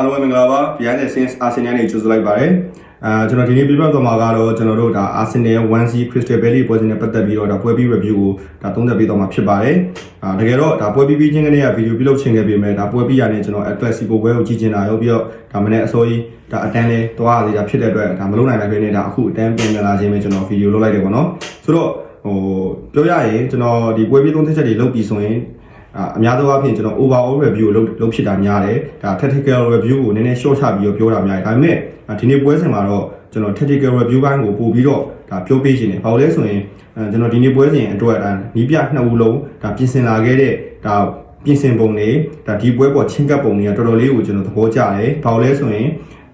အားလုံးပဲမင်္ဂလာပါ Behind the Scenes Arsenal နဲ့ကြိုဆိုလိုက်ပါတယ်အာကျွန်တော်ဒီနေ့ပြပြသွားမှာကတော့ကျွန်တော်တို့ဒါ Arsenal 1C Crystal Palace ပွဲစဉ်နဲ့ပတ်သက်ပြီးတော့ဒါပွဲပြီး review ကိုဒါသုံးသပ်ပေးသွားမှာဖြစ်ပါတယ်အာတကယ်တော့ဒါပွဲပြီးပြီးချင်းကလေးကဗီဒီယိုပြုလုပ်ချင်ခဲ့ပေမဲ့ဒါပွဲပြီးရနေကျွန်တော် El Clasico ပွဲကိုကြည့်ချင်တာရောပြီးတော့ဒါမနေ့အစိုးရဒါအတန်းလဲတွားရသေးတာဖြစ်တဲ့အတွက်ဒါမလုပ်နိုင်တဲ့ဖြစ်နေတာအခုအတန်းပြင်လာခြင်းပဲကျွန်တော်ဗီဒီယိုလုပ်လိုက်တယ်ပေါ့နော်ဆိုတော့ဟိုပြောရရင်ကျွန်တော်ဒီပွဲပြီးသုံးသက်ချက်တွေလုပ်ပြီးဆိုရင် အာအများသောအားဖြင့်ကျွန်တော် overall review ကိုလုပ်လုပ်ဖြစ်တာများတယ်ဒါ tactical review ကိုနည်းနည်း short ချပြီးတော့ပြောတာများတယ်ဒါပေမဲ့အာဒီနေ့ပွဲစဉ်မှာတော့ကျွန်တော် tactical review ဘိုင်းကိုပို့ပြီးတော့ဒါပြောပေးရှင်တယ်ဘာလို့လဲဆိုရင်အဲကျွန်တော်ဒီနေ့ပွဲစဉ်အတွက်ဒါနီးပြနှစ်ဦးလုံးဒါပြင်ဆင်လာခဲ့တဲ့ဒါပြင်ဆင်ပုံတွေဒါဒီပွဲပေါ်ချင်းကပ်ပုံတွေကတော်တော်လေးကိုကျွန်တော်သဘောကျတယ်ဘာလို့လဲဆိုရင်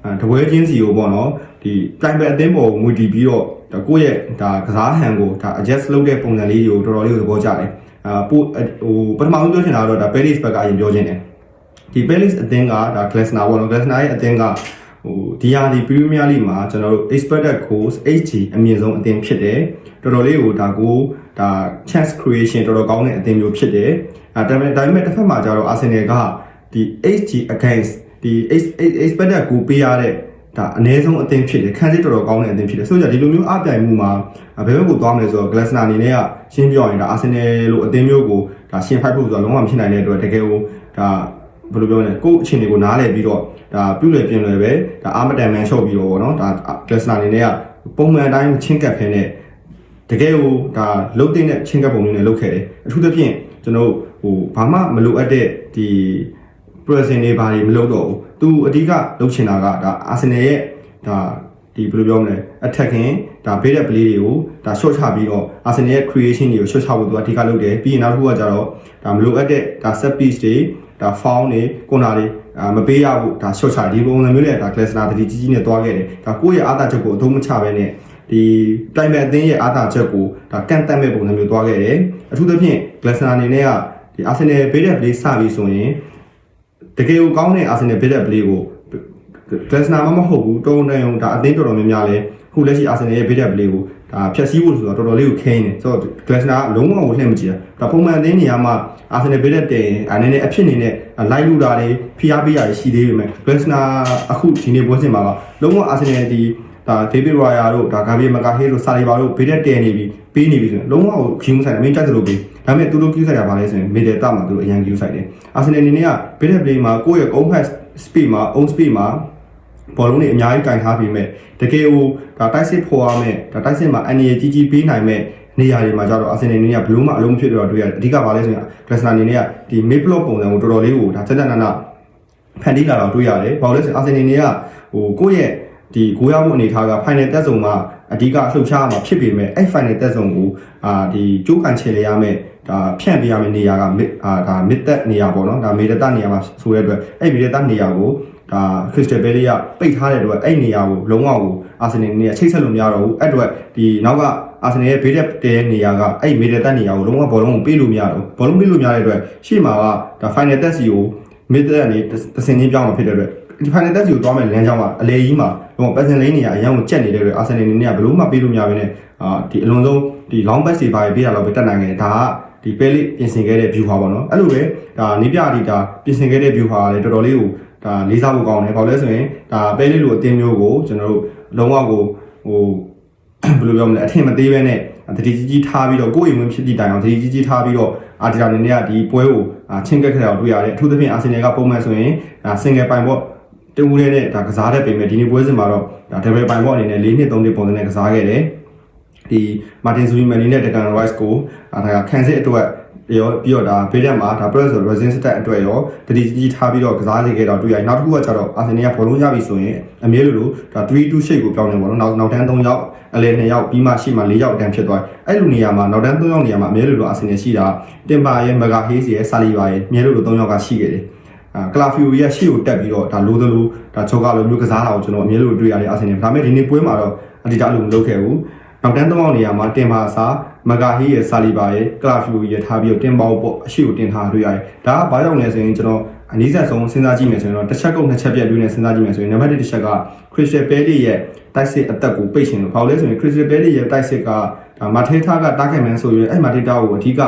အဲတပွဲချင်းစီကိုပေါ့နော်ဒီတိုင်ပယ်အသင်းပေါ်ကိုငွေတီးပြီးတော့ဒါကိုယ့်ရဲ့ဒါကစားဟန်ကိုဒါ adjust လုပ်တဲ့ပုံစံလေးတွေကိုတော်တော်လေးကိုသဘောကျတယ် အာပို့ဟိုပထမဆုံးပြောချင်တာကတော့ဒါ Paris ဘက်ကအရင်ပြောချင်တယ်ဒီ Paris အသင်းကဒါ Glasner ပေါ့နော် Glasner ရဲ့အသင်းကဟိုဒီဟာဒီ Premier League မှာကျွန်တော်တို့ expected goals HG အမြင့်ဆုံးအသင်းဖြစ်တယ်တော်တော်လေးကိုဒါကိုဒါ chance creation တော်တော်ကောင်းတဲ့အသင်းမျိုးဖြစ်တယ်အဲဒါပေမဲ့ဒါပေမဲ့တစ်ဖက်မှာကျတော့ Arsenal ကဒီ HG against ဒီ expected goal ပေးရတဲ့ ဒါအနည်းဆုံးအသင်းဖြစ်တယ်ခန်းစစ်တော်တော်ကောင်းတဲ့အသင်းဖြစ်တယ်ဆိုတော့ဒီလိုမျိုးအပြိုင်မှုမှာဘယ်ဘက်ကိုသွားမလဲဆိုတော့ Glasner အနေနဲ့ကရှင်းပြောရင်ဒါ Arsenal လို့အသင်းမျိုးကိုဒါရှင်းဖိုက်ဖို့ဆိုတာလုံးဝမဖြစ်နိုင်တဲ့အတွက်တကယ်ကိုဒါဘယ်လိုပြောလဲကိုယ့်အချိန်တွေကိုနားလည်ပြီးတော့ဒါပြုလွယ်ပြင်လွယ်ပဲဒါအာမတန်မန်ရှော့ပြီးတော့ဗောနော်ဒါ Glasner အနေနဲ့ကပုံမှန်အတိုင်းချင်းကပ်ဖဲနဲ့တကယ်ကိုဒါလုတ်တဲ့ချင်းကပ်ပုံလေးနဲ့လုတ်ခဲ့တယ်အထူးသဖြင့်ကျွန်တော်ဟိုဘာမှမလိုအပ်တဲ့ဒီ present တွေဘာတွေမလုပ်တော့ဘူးသူအဓိကလုပ်ချင်တာကဒါ Arsenal ရဲ့ဒါဒီဘယ်လိုပြောမလဲ attacking ဒါ bait play တွေကိုဒါ short ချပြီးတော့ Arsenal ရဲ့ creation တွေကို short ချဖို့သူအဓိကလုပ်တယ်ပြီးရင်နောက်တစ်ခုကကြတော့ဒါမလိုအပ်တဲ့ဒါ set piece တွေဒါ foul တွေ corner တွေအာမပေးရဘူးဒါ short ချဒီပုံစံမျိုးနဲ့ဒါ Glasner တတိကြီးကြီးနဲ့တွားခဲ့တယ်ဒါကိုယ့်ရဲ့အားသာချက်ကိုအသုံးမချဘဲနဲ့ဒီတိုင်ပယ်အသင်းရဲ့အားသာချက်ကိုဒါကန့်တက်မဲ့ပုံစံမျိုးတွားခဲ့တယ်အထူးသဖြင့် Glasner အနေနဲ့ကဒီ Arsenal bait play စပြီးဆိုရင် တကယ်ကိုကောင်းတဲ့ Arsenal bid play ကို Glasner မမဟုတ်ဘူးတုံးနေုံဒါအသင်းတော်တော်များများလဲခုလက်ရှိ Arsenal ရဲ့ bid play ကိုဒါဖြတ်စည်းဖို့ဆိုတော့တော်တော်လေးကိုခင်းနေဆိုတော့ Glasner ကလုံးဝကိုလှည့်မကြည့်တာဒါပုံမှန်အသင်းနေရာမှာ Arsenal bid တင်အနေနဲ့အဖြစ်နေနဲ့လိုက်လူတာတွေဖိအားပေးတာရှိသေးပေမဲ့ Glasner အခုဒီနေ့ပွဲစဉ်မှာကလုံးဝ Arsenal ဒီဒါ David Raya တို့ဒါ Gabriel Magalhaes တို့ Saliba တို့ bid တင်နေပြီပေးနေပြီဆိုရင်လုံးဝကိုခင်းဆိုင်မင်းကြိုက်သလိုပေး ဒါပေမဲ့သူတို့ကိစ္စရပါလဲဆိုရင် middle တာမှာသူတို့အရင်ကိစ္စဆိုင်တယ်အာဆင်နယ်အနေနဲ့က bid play မှာကိုယ့်ရဲ့ own pass speed မှာ own speed မှာဘောလုံးတွေအများကြီးကင်ထားပြီးမဲ့တကယ်ကိုဒါတိုက်စစ်ဖော်ရမယ်ဒါတိုက်စစ်မှာအန်ရီကြီးကြီးပေးနိုင်မဲ့နေရာတွေမှာကျတော့အာဆင်နယ်အနေနဲ့ကဘလို့မှအလုံးမဖြစ်တော့တွေ့ရတယ်အဓိကပါလဲဆိုရင် Glasner အနေနဲ့ကဒီ mid block ပုံစံကိုတော်တော်လေးကိုဒါစက်စက်နာနာဖန်တီးလာတော့တွေ့ရတယ်ဘာလို့လဲဆိုရင်အာဆင်နယ်အနေနဲ့ကဟိုကိုယ့်ရဲ့ဒီကိုရမှုအနေထားက final တက်ဆုံမှာအဓိကလှုပ်ရှားမှာဖြစ်ပေမဲ့အဲ့ final တက်ဆုံကိုအာဒီကျိုးကန်ချေလေရမယ် ဒါဖြန့်ပြရမယ့်နေရာကအာဒါ mid တက်နေရာပေါ့နော်ဒါ mid တက်နေရာမှာဆိုတဲ့အတွက်အဲ့ mid တက်နေရာကိုဒါ Crystal Palace ကပိတ်ထားတဲ့အတွက်အဲ့နေရာကိုလုံးဝကို Arsenal နေရာချိတ်ဆက်လို့မရတော့ဘူးအဲ့အတွက်ဒီနောက်က Arsenal ရဲ့ဘေးတက်တဲ့နေရာကအဲ့ mid တက်နေရာကိုလုံးဝဘောလုံးကိုပေးလို့မရတော့ဘောလုံးပေးလို့မရတဲ့အတွက်ရှေ့မှာကဒါ final တက်စီကို mid တက်ကနေတစင်ချင်းပြောင်းမှာဖြစ်တဲ့အတွက်ဒီ final တက်စီကိုတွားမဲ့လမ်းကြောင်းကအလေကြီးမှာတော့ပတ်စင်လေးနေရာအရင်ကကြက်နေတဲ့အတွက် Arsenal နေနေကဘလို့မှပေးလို့မရဘဲနဲ့အာဒီအလုံးစုံဒီ long pass တွေပါပေးတာတော့ပဲတက်နိုင်တယ်ဒါက ဒီပဲလေးပြင်ဆင်ခဲ့တဲ့ view ဟာပေါ့နော်အဲ့လိုပဲဒါနေပြဒီဒါပြင်ဆင်ခဲ့တဲ့ view ဟာလည်းတော်တော်လေးကိုဒါလေးစားဖို့ကောင်းတယ်ဘာလို့လဲဆိုရင်ဒါပဲလေးလိုအတင်းမျိုးကိုကျွန်တော်တို့လုံးဝကိုဟိုဘယ်လိုပြောမလဲအထင်မသေးပဲနဲ့တတိကြီးကြီးထားပြီးတော့ကိုယ့်အိမ်ဝင်ဖြစ်တည်တိုင်အောင်တတိကြီးကြီးထားပြီးတော့အာဒီတာနေနဲ့ကဒီပွဲကိုချင်းကက်ခဲ့တာကိုတွေ့ရတယ်အထူးသဖြင့်အာဆင်နယ်ကပုံမှန်ဆိုရင်ဒါ single ပိုင်ပေါ့တူးလေးနဲ့ဒါကစားတဲ့ပြင်မဲ့ဒီနေ့ပွဲစဉ်မှာတော့ဒါ double ပိုင်ပေါ့အနေနဲ့၄နှစ်၃နှစ်ပုံစံနဲ့ကစားခဲ့တယ် ဒီမာတင်ဇူမီမန်နီနဲ့ဒကန်ရိုက်စ်ကိုဒါကခံစစ်အတွက်ရောပြီးတော့ဒါဘေးတက်မှာဒါ press ဆို resin stat အတွက်ရောတတိကြီးထားပြီးတော့ကစားစေခဲ့တော့တွေ့ရနောက်တစ်ခုကကျတော့အာဆင်နယ်ကဘောလုံးရပြီဆိုရင်အမြဲလိုလိုဒါ3-2 shape ကိုပြောင်းနေပါတော့နောက်နောက်တန်း3ယောက်အလဲ2ယောက်ပြီးမှရှေ့မှာ4ယောက်အတန်းဖြစ်သွားအဲ့လိုနေရာမှာနောက်တန်း3ယောက်နေရာမှာအမြဲလိုလိုအာဆင်နယ်ရှိတာတင်ပါရဲ့မဂါဟေးစီရဲ့ဆာလီဘာရဲ့အမြဲလိုလို3ယောက်ကရှိခဲ့တယ်အာကလာဖီယိုရဲ့ရှေ့ကိုတက်ပြီးတော့ဒါလိုသလိုဒါချောကလိုမျိုးကစားတာကိုကျွန်တော်အမြဲလိုတွေ့ရတယ်အာဆင်နယ်ဒါပေမဲ့ဒီနေ့ပွဲမှာတော့အဒီတာလိုမလုပ်ခဲ့ဘူး နောက်တန်းသုံးအောင်နေရာမှာတင်ပါအစားမဂါဟီရဲ့ဆာလီဘာရဲ့ကလာဖီယိုရဲ့ထားပြီးတော့တင်ပေါပေါ့အရှိကိုတင်ထားတွေ့ရတယ်ဒါကဘာကြောင့်လဲဆိုရင်ကျွန်တော်အနည်းဆက်ဆုံးစဉ်းစားကြည့်မယ်ဆိုရင်တော့တစ်ချက်ကုန်နှစ်ချက်ပြတ်တွင်းနဲ့စဉ်းစားကြည့်မယ်ဆိုရင်နံပါတ်1တစ်ချက်က Crystal Palace ရဲ့တိုက်စစ်အသက်ကိုပိတ်ရှင်လို့ဘာလို့လဲဆိုရင် Crystal Palace ရဲ့တိုက်စစ်ကဒါမာထေးထားကတားခဲ့မှန်းဆိုရင်အဲ့မာထေးတာကိုအဓိက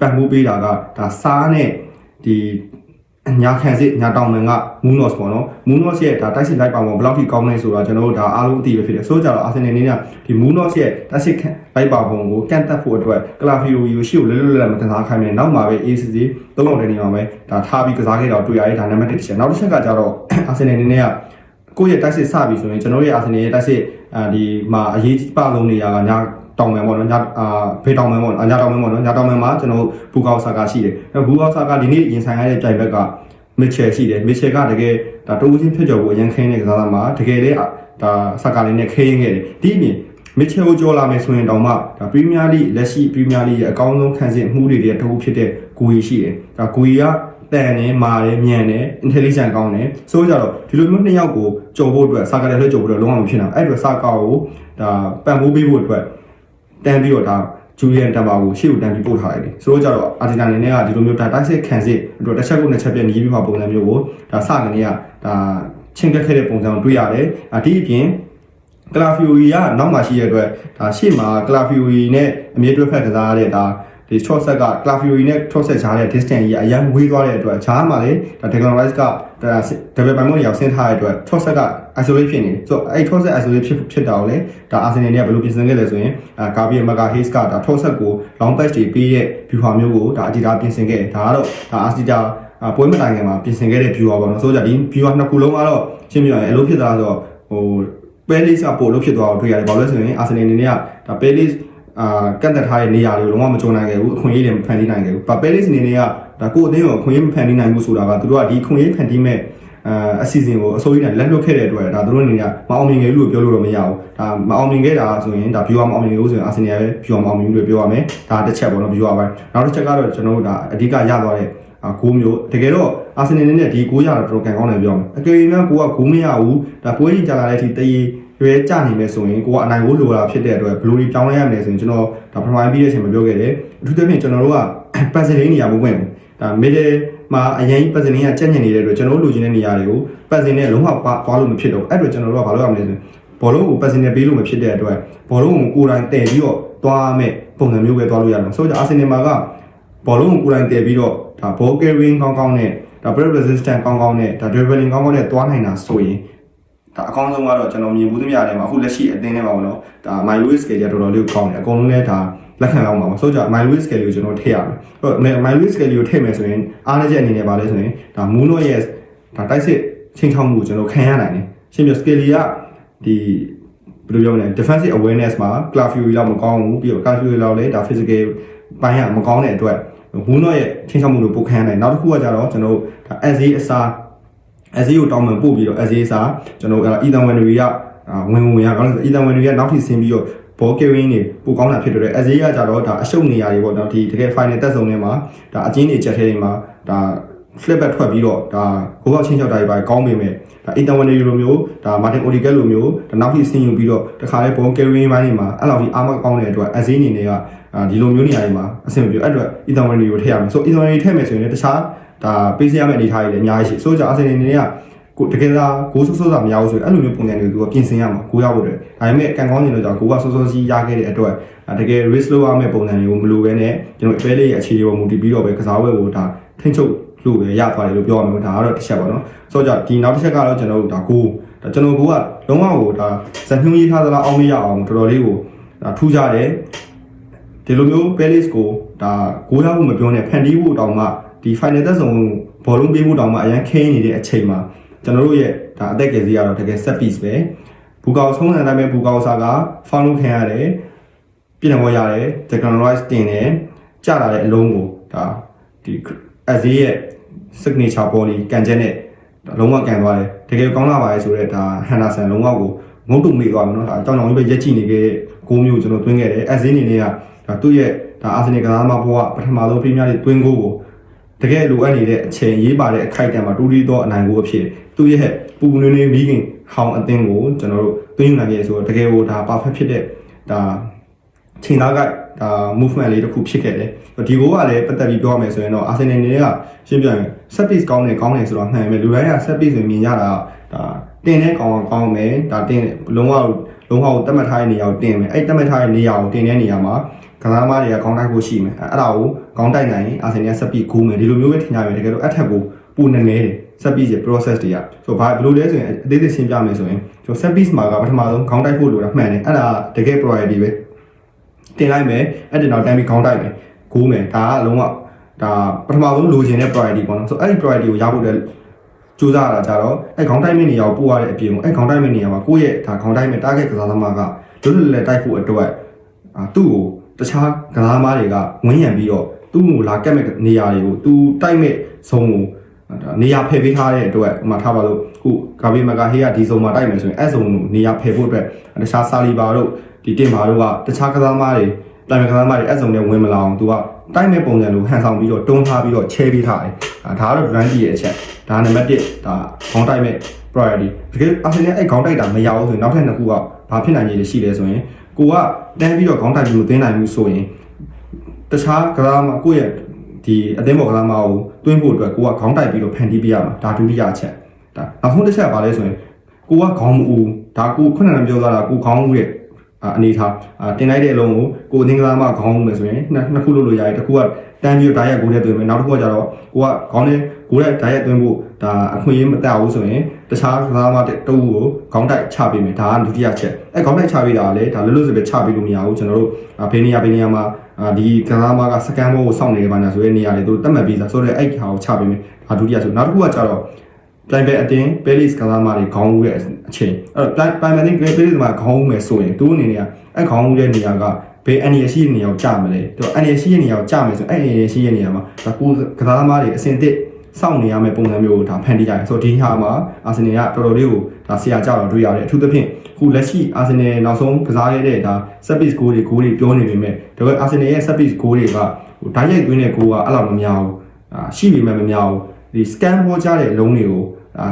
ပတ်မှုပေးတာကဒါစားနဲ့ဒီ ညာခံစစ်ညာတောင်မန်ကမူးနော့စ်ပေါ့နော်မူးနော့စ်ရဲ့ဒါတိုက်စစ်လိုက်ပါပုံဘယ်လောက်ထိကောင်းလဲဆိုတာကျွန်တော်တို့ဒါအားလုံးအသိပဲဖြစ်တယ်ဆိုတော့ကြတော့အာဆင်နယ်နေကဒီမူးနော့စ်ရဲ့တိုက်စစ်လိုက်ပါပုံကိုကန့်တက်ဖို့အတွက်ကလာဖီယိုကိုရှေ့ကိုလွတ်လွတ်လပ်လပ်မကစားခိုင်းမယ်နောက်မှာပဲ ACC သုံးအောင်တဲ့နေရာမှာပဲဒါထားပြီးကစားခဲ့တော့တွေ့ရတယ်ဒါနံပါတ်1တစ်ချက်နောက်တစ်ချက်ကကြတော့အာဆင်နယ်နေကကိုယ့်ရဲ့တိုက်စစ်စပြီဆိုရင်ကျွန်တော်တို့ရဲ့အာဆင်နယ်ရဲ့တိုက်စစ်အာဒီမှာအရေးပါဆုံးနေရာကညာ တောင်မန်ပေါ့နော်ညာအာဖေးတောင်မန်ပေါ့နော်ညာတောင်မန်ပေါ့နော်ညာတောင်မန်မှာကျွန်တော်ဘူကောက်ဆာကရှိတယ်အဲဘူကောက်ဆာကဒီနေ့ရင်ဆိုင်ရတဲ့ပြိုင်ဘက်ကမစ်ချယ်ရှိတယ်မစ်ချယ်ကတကယ်ဒါတိုးချင်းဖြစ်ကြော်ကိုအရင်ခင်းတဲ့ကစားသမားတကယ်လေဒါဆာကာလေးနဲ့ခင်းခဲ့တယ်ဒီအပြင်မစ်ချယ်ကိုကြော်လာမယ်ဆိုရင်တောင်မှဒါပရီးမီးယားလိလက်ရှိပရီးမီးယားလိရဲ့အကောင်းဆုံးခံစစ်မှုတွေတည်းတခုဖြစ်တဲ့ဂူရီရှိတယ်ဒါဂူရီကတန်တယ်မာတယ်မြန်တယ် intelligent ကောင်းတယ်ဆိုတော့ကြတော့ဒီလိုမျိုးနှစ်ယောက်ကိုကြုံဖို့အတွက်စာကားလည်းကြုံဖို့အတွက်လုံးဝမဖြစ်နိုင်ဘူးအဲ့အတွက်စာကားကိုဒါပံ့ပိုးပေးဖို့အတွက် တန်ပြီးတော့ဒါဂျူလီယန်တမ်ပါကိုရှေ့ကိုတန်ပြီးပို့ထားလိုက်တယ်ဆိုတော့ကြတော့အာဂျင်တီနာနေနဲ့ကဒီလိုမျိုးဒါတိုက်စစ်ခံစစ်အတွက်တစ်ချက်ကိုနှစ်ချက်ပြည့်ညီးပြီးမှပုံစံမျိုးကိုဒါစကနေကဒါချင်းကက်ခဲ့တဲ့ပုံစံကိုတွေ့ရတယ်အဒီအပြင်ကလာဖီယိုရီကနောက်မှရှိတဲ့အတွက်ဒါရှေ့မှာကလာဖီယိုရီနဲ့အမြဲတွဲဖက်ကစားရတဲ့ဒါ ဒီ short set က Claviori နဲ့ short set ချားတဲ့ distance ကြီးအရန်ဝေးသွားတဲ့အတွက်ချားမှာလေဒါ Declan Rice ကဒါ double by မို့ရောက်ဆင်းထားတဲ့အတွက် short set က isolate ဖြစ်နေတယ်ဆိုတော့အဲ့ short set isolate ဖြစ်ဖြစ်တာကိုလေဒါ Arsenal တွေကဘယ်လိုပြင်ဆင်ခဲ့လဲဆိုရင်အာ Gabriel Magalhaes ကဒါ short set ကို long pass တွေပေးတဲ့ view ဟာမျိုးကိုဒါ Adidas ပြင်ဆင်ခဲ့တယ်ဒါကတော့ဒါ Arsenal အပွဲမတိုင်ခင်မှာပြင်ဆင်ခဲ့တဲ့ viewer ပေါ့နော်ဆိုတော့ဒီ viewer နှစ်ခုလုံးကတော့ရှင်းပြရရင်အလို့ဖြစ်သွားဆိုတော့ဟို Palace ကပို့လို့ဖြစ်သွားအောင်တွေ့ရတယ်ဘာလို့လဲဆိုရင် Arsenal အနေနဲ့ကဒါ Palace အာကန့်သက်ထားတဲ့နေရာတွေကိုလုံးဝမကြုံနိုင်ခဲ့ဘူးအခွင့်အရေးတွေမဖန်တီးနိုင်ခဲ့ဘူး။ဘာပဲလစ်အနေနဲ့ကဒါကိုယ်အသိကိုအခွင့်အရေးမဖန်တီးနိုင်ဘူးဆိုတာကသူတို့ကဒီအခွင့်အရေးဖန်တီးမဲ့အာအစီအစဉ်ကိုအစိုးရနဲ့လက်လွတ်ခဲ့တဲ့အတွက်ဒါသူတို့အနေနဲ့မအောင်မြင်ခဲ့လို့ပြောလို့တော့မရဘူး။ဒါမအောင်မြင်ခဲ့တာဆိုရင်ဒါ viewer မအောင်မြင်ခဲ့လို့ဆိုရင်အာဆင်နယ်ပဲ viewer မအောင်မြင်ဘူးလို့ပြောရမယ်။ဒါတစ်ချက်ပေါ့နော် viewer ပိုင်း။နောက်တစ်ချက်ကတော့ကျွန်တော်တို့ဒါအဓိကရသွားတဲ့အာဂိုးမျိုးတကယ်တော့အာဆင်နယ်နဲ့ဒီဂိုးရတာတော်တော်ကန်ကောင်းတယ်ပြောမယ်။အကယ်၍များကိုကဂိုးမရဘူးဒါပွဲကြီးကြာလာတဲ့အထိတရေ ရွေးကြနေမယ်ဆိုရင်ကိုကအနိုင်ကိုလိုတာဖြစ်တဲ့အတွက်ဘယ်လိုဒီပြောင်းလဲရမလဲဆိုရင်ကျွန်တော်ဒါပထမပြီးတဲ့အချိန်မှာပြောခဲ့တယ်အထူးသဖြင့်ကျွန်တော်တို့ကပတ်စင်လေးနေရာမပွင့်ဘူးဒါ middle မှာအရင်ပတ်စင်လေးကကြက်ညင်နေတဲ့အတွက်ကျွန်တော်တို့လိုချင်တဲ့နေရာတွေကိုပတ်စင်နဲ့လုံးဝသွားလို့မဖြစ်တော့အဲ့အတွက်ကျွန်တော်တို့ကဘာလုပ်ရမလဲဆိုရင်ဘောလုံးကိုပတ်စင်နဲ့ပေးလို့မဖြစ်တဲ့အတွက်ဘောလုံးကိုကိုယ်တိုင်တည်ပြီးတော့သွားမယ်ပုံစံမျိုးပဲသွားလို့ရတယ်ဆိုတော့အာဆင်နယ်မှာကဘောလုံးကိုကိုယ်တိုင်တည်ပြီးတော့ဒါ ball carrying ကောင်းကောင်းနဲ့ဒါ break resistance ကောင်းကောင်းနဲ့ဒါ dribbling ကောင်းကောင်းနဲ့သွားနိုင်တာဆိုရင် ဒါအကောင်းဆုံးကတော့ကျွန်တော်မြင်ဘူးသမျှထဲမှာအခုလက်ရှိအသင်းထဲမှာပေါ့နော်ဒါ my Louis scale ကတော်တော်လေးကောင်းတယ်အကုန်လုံးလည်းဒါလက်ခံအောင်ပါပါဆိုကြ my Louis scale ကိုကျွန်တော်ထည့်ရမယ်ဟုတ် my Louis scale ကိုထည့်မယ်ဆိုရင်အားနည်းချက်အနေနဲ့ပါလဲဆိုရင်ဒါ Muno ရဲ့ဒါတိုက်စစ်ချင်းချောင်းမှုကိုကျွန်တော်ခံရနိုင်တယ်ရှင်းပြ scale ကဒီဘယ်လိုပြောမလဲ defensive awareness မှာ Clavier လောက်မကောင်းဘူးပြီးတော့ Clavier လောက်လည်းဒါ physical ပိုင်းကမကောင်းတဲ့အတွက်မူးနော့ရဲ့ချင်းချောက်မှုကိုပိုခံရနိုင်နောက်တစ်ခုကကြတော့ကျွန်တော်တို့ဒါ SA အစား SA ကိုတောင်းပန်ပို့ပြီးတော့ SA အစားကျွန်တော်တို့ Ethan Wenry ကဝင်ဝင်ရကောင်းလို့ Ethan Wenry ကနောက်ထိဆင်းပြီးတော့ဘောကယ်ရင်းတွေပိုကောင်းတာဖြစ်တဲ့ SA ကကြတော့ဒါအရှုပ်နေရာတွေပေါ့နော်ဒီတကယ် final တက်ဆုံးထဲမှာဒါအချင်းတွေချက်ထဲတွေမှာဒါ flip back ထွက်ပြီးတော့ဒါဟိုဘောက်ချင်းချောက်တာတွေပါကောင်းပေမဲ့ဒါ Ethan Wenry လိုမျိုးဒါ Martin Odegaard လိုမျိုးဒါနောက်ထိဆင်းယူပြီးတော့တခါလေဘောကယ်ရင်းပိုင်းတွေမှာအဲ့လောက်ကြီးအားမကောင်းတဲ့အတွက် SA အနေနဲ့ကဒီလိုမျိုးနေရာတွေမှာအဆင်မပြေအဲ့အတွက် Ethan Wenry ကိုထည့်ရမယ်ဆို Ethan Wenry ထည့်မယ်ဆိုရင်လည်းတခြား ဒါပေးစရမယ့်အနေအထားတွေလည်းအများကြီးရှိဆိုတော့ Arsenal အနေနဲ့ကကိုတကယ်သာဂိုးဆိုးဆိုးတာမရဘူးဆိုရင်အဲ့လိုမျိုးပုံစံတွေကိုသူကပြင်ဆင်ရမှာကိုရဖို့အတွက်ဒါပေမဲ့ကန်ကောင်းနေလို့ကြောင့်ကိုကဆိုးဆိုးစီးရခဲ့တဲ့အတွက်တကယ် risk လုပ်ရမယ့်ပုံစံတွေကိုမလိုဘဲနဲ့ကျွန်တော်အပဲလေးရဲ့အခြေအနေပေါ်မူတည်ပြီးတော့ပဲကစားပွဲကိုဒါထိန်းချုပ်လို့ပဲရသွားတယ်လို့ပြောရမှာဒါကတော့တစ်ချက်ပါနော်ဆိုတော့ဒီနောက်တစ်ချက်ကတော့ကျွန်တော်တို့ဒါဂိုးဒါကျွန်တော်ကလုံးဝကိုဒါဇန်ညွှန်းရေးထားသလားအောင်းမရအောင်တော်တော်လေးကိုဒါထူးကြတယ်ဒီလိုမျိုး Palace ကိုဒါဂိုးရဖို့မပြောနဲ့ဖန်တီးဖို့တောင်မှ ဒီ final သက်ဆုံးဘောလုံးပေးဖို့တောင်မှအရန်ခင်းနေတဲ့အချိန်မှာကျွန်တော်တို့ရဲ့ဒါအသက်ကယ်စီကတော့တကယ် set piece ပဲဘူကောင်ဆုံးတဲ့တိုင်းပဲဘူကောင်စာက foul လုပ်ခံရတယ်ပြည်နယ်ဝရတယ် decriminalize တင်တယ်ကြလာတဲ့အလုံးကိုဒါဒီအဇေးရဲ့ signature ball လေးကန်ချက်နဲ့လုံးဝကန်သွားတယ်တကယ်ကောင်းလာပါလေဆိုတော့ဒါ Henderson လုံးဝကိုငုတ်တုံမေသွားတယ်နော်ဒါအကြောင်းကြောင့်ကြီးပဲရက်ကြည့်နေခဲ့ကိုမျိုးကျွန်တော်တွင်းခဲ့တယ်အဇေးနေနေကဒါသူ့ရဲ့ဒါအာဆင်နယ်ကစားသမားဘဝပထမဆုံးပြည်များလေးတွင်းကိုကို တကယ်လိုအပ်နေတဲ့အချိန်ရေးပါတဲ့အခိုက်အတန့်မှာတူတီတော့အနိုင်ကိုအဖြစ်သူ့ရဲ့ပူပူနွေးနွေးမီးခင်ဟောင်းအသင်းကိုကျွန်တော်တို့သွင်းယူနိုင်ခဲ့ဆိုတော့တကယ်ကိုဒါ perfect ဖြစ်တဲ့ဒါချိန်သားကဒါ movement လေးတစ်ခုဖြစ်ခဲ့တယ်ဒီဘိုးကလည်းပတ်သက်ပြီးပြောရမယ်ဆိုရင်တော့ Arsenal နေကရှင်းပြရင် set piece ကောင်းတယ်ကောင်းတယ်ဆိုတော့မှန်ပဲလူတိုင်းက set piece ဆိုမြင်ရတာဒါတင်တဲ့ကောင်းကောင်းမယ်ဒါတင်လုံးဝလုံးဝတတ်မှတ်ထားတဲ့နေရာကိုတင်မယ်အဲ့တတ်မှတ်ထားတဲ့နေရာကိုတင်တဲ့နေရာမှာ ကစားသမားတွေကကောင်းတိုက်ဖို့ရှိမယ်အဲ့ဒါကိုကောင်းတိုက်နိုင်ရင်အာဆင်နယ်ဆက်ပြီးဂိုးမယ်ဒီလိုမျိုးပဲထင်ကြမယ်တကယ်တော့အထက်ကိုပူနေနေတယ် set piece ရဲ့ process တွေကဆိုတော့ဘာဘယ်လိုလဲဆိုရင်အသေးသေးရှင်းပြမယ်ဆိုရင်ကျွန်တော် set piece မှာကပထမဆုံးခေါင်းတိုက်ဖို့လိုတာမှန်တယ်အဲ့ဒါတကယ် priority ပဲတင်လိုက်မယ်အဲ့ဒီနောက်တိုင်းပြီးခေါင်းတိုက်မယ်ဂိုးမယ်ဒါကလုံးဝဒါပထမဆုံးလိုချင်တဲ့ priority ပေါ့နော်ဆိုတော့အဲ့ဒီ priority ကိုရဖို့အတွက်စူးစမ်းရတာကြတော့အဲ့ခေါင်းတိုက်မဲ့နေရာကိုပို့ရတဲ့အပြင်ကိုအဲ့ခေါင်းတိုက်မဲ့နေရာမှာကိုယ့်ရဲ့ဒါခေါင်းတိုက်မဲ့ target ကစားသမားကလွတ်လွတ်လပ်လပ်တိုက်ဖို့အတွက်အာသူ့ကို တခြားကစားသမားတွေကဝန်းရံပြီးတော့သူ့ကိုလာကက်မဲ့နေရာတွေကိုသူတိုက်မဲ့ဇုံကိုဒါနေရာဖယ်ပေးထားတဲ့အတွက်ဥပမာထားပါလို့ခုဂါဘီမကာဟေးကဒီဇုံမှာတိုက်မယ်ဆိုရင်အဲ့ဇုံကိုနေရာဖယ်ဖို့အတွက်တခြားဆာလီဘာတို့ဒီတင်ဘာတို့ကတခြားကစားသမားတွေတိုင်မဲ့ကစားသမားတွေအဲ့ဇုံနဲ့ဝင်မလာအောင်သူကတိုက်မဲ့ပုံစံလိုဟန်ဆောင်ပြီးတော့တွန်းထားပြီးတော့ချဲပေးထားတယ်ဒါဒါကတော့ run ကြီးရဲ့အချက်ဒါနံပါတ်1ဒါခေါင်းတိုက်မဲ့ priority တကယ်အာဆင်နယ်အဲ့ခေါင်းတိုက်တာမရဘူးဆိုရင်နောက်ထပ်နှစ်ခုကဘာဖြစ်နိုင်ရည်ရှိလဲဆိုရင် ကိုကတန်းပြီးတော့ခေါင်းတိုက်ပြီးမသိနိုင်ဘူးဆိုရင်တခြားကစားမကိုယ့်ရဲ့ဒီအသင်းပေါ်ကစားမကိုတွင်းဖို့အတွက်ကိုကခေါင်းတိုက်ပြီးတော့ဖန်တီးပြရမှာဒါဒုတိယအချက်ဒါနောက်ဆုံးတစ်ချက်ကဘာလဲဆိုရင်ကိုကခေါင်းမူဒါကိုခုနကပြောသွားတာကိုခေါင်းမူရဲ့အာအနေထားအာတင်လိုက်တဲ့အလုံးကိုကိုအသင်းကစားမခေါင်းမူမယ်ဆိုရင်နှစ်နှစ်ခုလုပ်လို့ရတယ်တစ်ခုကတန်းပြီးတော့ဓာတ်ရိုက်ကိုထဲသွင်းမယ်နောက်တစ်ခုကကျတော့ကိုကခေါင်းနဲ့ ကိုရဲ့ဓာတ်ရိုက်သွင်းဖို့ဒါအခွင့်အရေးမတက်ဘူးဆိုရင်တခြားကစားမတူကိုခေါင်းတိုက်ချပေးမယ်ဒါကဒုတိယချက်အဲခေါင်းတိုက်ချပေးတာကလည်းဒါလွတ်လွတ်စပယ်ချပေးလို့မရဘူးကျွန်တော်တို့ဘေးနေရာဘေးနေရာမှာအာဒီကစားသမားကစကန်ဘောကိုစောင့်နေတယ်ပါညာဆိုတဲ့နေရာတွေသူတို့တတ်မှတ်ပြီးသားဆိုတော့အဲ့ခါကိုချပေးမယ်ဒါဒုတိယဆိုနောက်တစ်ခုကကြတော့ပြိုင်ပဲအတင်းပဲလစ်ကစားသမားတွေခေါင်းဦးရဲ့အချိန်အဲ့တော့ပြိုင်ပဲတင်းပဲလစ်မှာခေါင်းဦးမယ်ဆိုရင်သူ့အနေနဲ့အဲ့ခေါင်းဦးတဲ့နေရာကဘယ်အန်ရရှိတဲ့နေရာကိုကြမလဲသူအန်ရရှိတဲ့နေရာကိုကြမယ်ဆိုအဲ့အန်ရရှိတဲ့နေရာမှာဒါကိုကစားသမားတွေအစင်တစ် စောင့်နေရမယ့်ပုံစံမျိုးကိုဒါဖန်တီးကြတယ်ဆိုတော့ဒီဟာမှာအာဆင်နယ်ကတော်တော်လေးကိုဒါဆရာကြောက်တော့တွေ့ရတယ်အထူးသဖြင့်ခုလက်ရှိအာဆင်နယ်နောက်ဆုံးကစားခဲ့တဲ့ဒါ set piece goal တွေ goal တွေပြောနေပေမဲ့ဒါပေမဲ့အာဆင်နယ်ရဲ့ set piece goal တွေကဟိုဓာတ်ရိုက်သွင်းတဲ့ goal ကအဲ့လောက်မများဘူးအာရှိပေမဲ့မများဘူးဒီ scan ပေါ်ကြတဲ့အလုံးတွေကိုအာ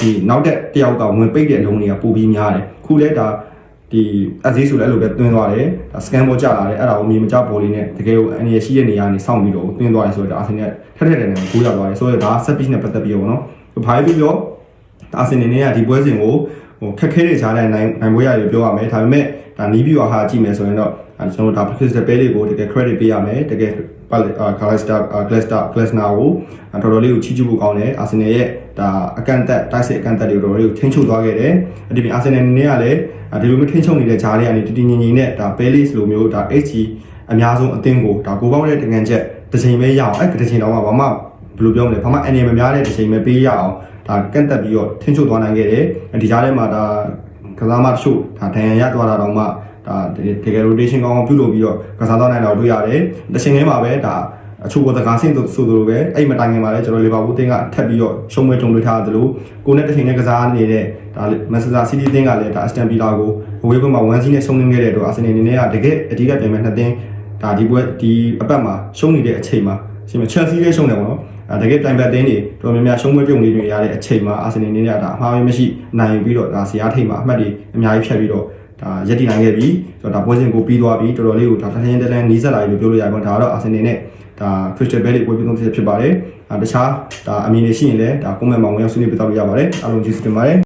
ဒီနောက်တဲ့တယောက်ကဝင်ပိတ်တဲ့အလုံးတွေကပိုပြီးများတယ်ခုလဲဒါ ဒီအဈေးဆိုလည်းအဲ့လိုပဲတွင်းသွားတယ်ဒါ scan ပေါ်ကြလာတယ်အဲ့ဒါကိုမြေမကြပေါ်လေးနဲ့တကယ်ကိုအနေရရှိတဲ့နေရာနေစောင့်ပြီးတော့တွင်းသွားတယ်ဆိုတော့အာဆင်နယ်ထက်ထက်တယ်နဲ့ကိုရောက်သွားတယ်ဆိုတော့ဒါ set piece နဲ့ပတ်သက်ပြီးတော့ဗောနော်ဘာပဲပြောပြောအာဆင်နယ်နဲ့ကဒီပွဲစဉ်ကိုဟိုခက်ခဲတဲ့ခြားတဲ့နိုင်နိုင်ပွဲရတယ်ပြောရမယ်ဒါပေမဲ့ဒါနီးပြီးတော့ဟာကြည့်မယ်ဆိုရင်တော့အဲကျွန်တော်တို့ဒါ Crystal Palace လေးကိုတကယ် credit ပေးရမယ်တကယ် Galatasaray Glasgow Glasgow ကိုတော်တော်လေးကိုချီးကျူးဖို့ကောင်းတယ်အာဆင်နယ်ရဲ့ဒါအကန့်အသတ်တိုက်စစ်အကန့်အသတ်တွေတော်တော်လေးကိုထိန်းချုပ်သွားခဲ့တယ်အဒီပြင်အာဆင်နယ်နေကလည်း ဒီလိုမျိုးထိန်းချုပ်နေတဲ့ဂျားတွေကနေတည်တည်ငြိမ်ငြိမ်နဲ့ဒါ Palace လိုမျိုးဒါ HG အများဆုံးအသင်းကိုဒါကိုပေါက်တဲ့တငန်ချက်တစ်ချိန်ပဲရအောင်အဲ့တစ်ချိန်တော့မှဘာမှဘယ်လိုပြောမလဲဘာမှအနေမများတဲ့တစ်ချိန်ပဲပေးရအောင်ဒါကန့်တက်ပြီးတော့ထိန်းချုပ်သွားနိုင်ခဲ့တယ်ဒီကြားထဲမှာဒါကစားမတချို့ဒါဒဏ်ရာရသွားတာတော့မှဒါတကယ် rotation ကောင်းအောင်ပြုလုပ်ပြီးတော့ကစားသွားနိုင်တော့တွေ့ရတယ်တစ်ချိန်ထဲမှာပဲဒါအချို့ကတကားဆင့်ဆိုသလိုပဲအဲ့မတိုင်ခင်မှာလည်းကျွန်တော်လီဗာပူးတင်းကထပ်ပြီးတော့ရှုံးပွဲကြုံတွေ့ထားတယ်လို့ကိုနဲ့တစ်ချိန်နဲ့ကစားနေတဲ့ ဒါမန်ချက်စတာစီးတီးတင်းကလည်းဒါအစတန်ပီလာကိုအဝေးဘက်မှာ1စီးနဲ့ရှုံးနေခဲ့တဲ့အတွက်အာဆင်နယ်အနေနဲ့ကတကယ်အဓိကပြင်မဲ့နှစ်တင်းဒါဒီပွဲဒီအပတ်မှာရှုံးနေတဲ့အချိန်မှာရှင်ချက်စီလည်းရှုံးတယ်ပေါ့နော်အဲတကယ်တိုင်ပတ်တင်းတွေတော်များများရှုံးပွဲပြုံနေတွေရတဲ့အချိန်မှာအာဆင်နယ်အနေနဲ့ကဒါအမှားမရှိနိုင်ပြီးတော့ဒါဇီယာထိတ်မှာအမှတ်တွေအများကြီးဖြတ်ပြီးတော့ဒါရက်တည်နိုင်ခဲ့ပြီဆိုတော့ဒါပွဲစဉ်ကိုပြီးသွားပြီတော်တော်လေးကိုဒါတန်းတန်းနီးစက်လာပြီလို့ပြောလို့ရပါတော့ဒါကတော့အာဆင်နယ်နဲ့ဒါ Crystal Palace ပွဲပြုသုံးဖြစ်ဖြစ်ပါတယ်။အဲတခြားဒါအမည်တွေရှိရင်လည်းဒါ comment မှာဝင်ရောက်ဆွေးနွေးပြသလို့ရပါတယ်။အားလုံးကျေးဇူးတင်ပါတယ်